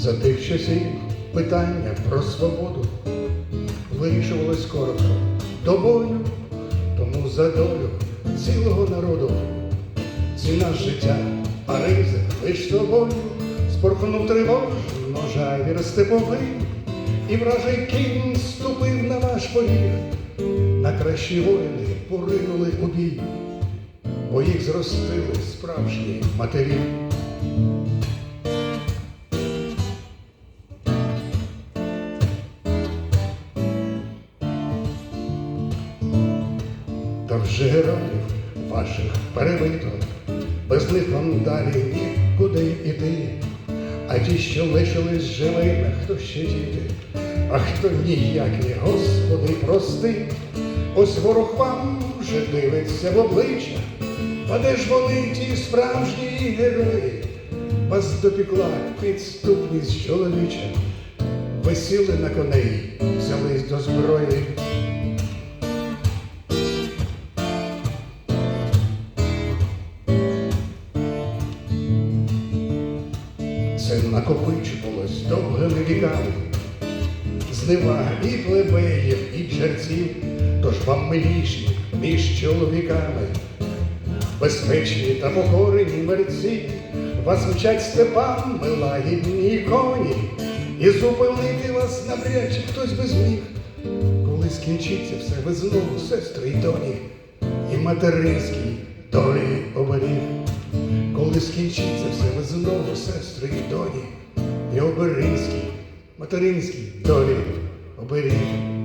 За тих часів питання про свободу вирішувалось коротко. До бою, тому за долю цілого народу. Ціна життя, а ризик лиш тобою спорхнув тривожно жайвір степовий, і вражий кінь ступив на ваш поріг. На кращі воїни поринули у бій, бо їх зростили справжні матері. Вже героїв ваших перебито, без них далі нікуди йти. А ті, що лишились живими, хто ще діти, а хто ніякі, Господи, прости, ось ворог вам вже дивиться в обличчя, а де ж вони, ті справжні герої, вас допікла підступність чоловіча, ви сіли на коней, взялись до зброї. Накопичувалось довгими віками, зневага і плебеїв, і джерців, тож вам миліші між чоловіками, безпечні та покорені мерці, вас мчать степами лагідні коні, і зупинити вас навряд чи хтось би зміг. Коли скінчиться все, ви знову сестри й доні, і материнський долі оберіг. Коли скінчиться все, ми знову сестри і доні, і оберинський, материнський долі оберіг.